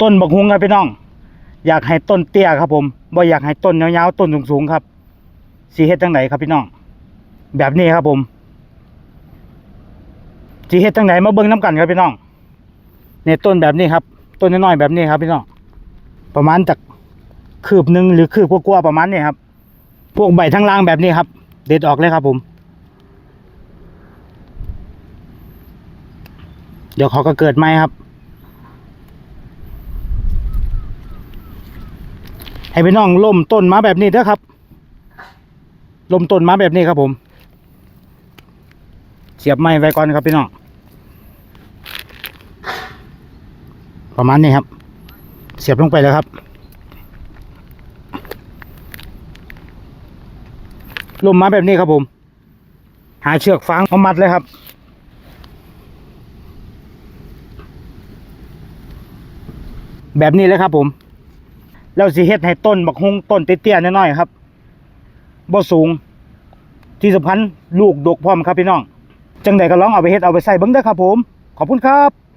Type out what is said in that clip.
ต้นบักฮุงครับพี่น้อง อยากให้ต้นเตี้ยครับผมบ่อยากให้ต้นยาวๆต้นสูงๆครับสีเฮ็ดจังไหนครับพี่น้อง แบบนี้ครับผมสีเฮ็ดจังไหนมาเบิ่งน้ำกันครับพี่น้องเนี่ยต้นแบบนี้ครับ ต้นน้อยๆแบบนี้ครับพี่น้องประมาณจากคืบหนึ่งหรือคืบกว่าๆประมาณนี้ครับ พวกใบทั้งล่างแบบนี้ครับ เด็ดออกเลยครับผม เดี๋ยวเขาก็เกิดใหมครับ ให้พี่น้องล่มต้นมาแบบนี้เด้อครับล่มต้นมาแบบนี้ครับผม เสียบไม้ไว้ก่อนครับพี่น้องประมาณนี้ครับ เสียบลงไปแล้วครับลมมาแบบนี้ครับผม หาเชือกฟางมามัดเลยครับ แบบนี้เลยครับผม แล้วสิเฮ็ดให้ต้นบักฮุงต้นเตี้ยๆน้อยๆครับบ่สูง ที่สำคัญลูกดกพร้อมครับพี่น้อง จังใดก็ลองเอาไปเฮ็ดเอาไปใส่เบิ่งได้ครับผม ขอบคุณครับ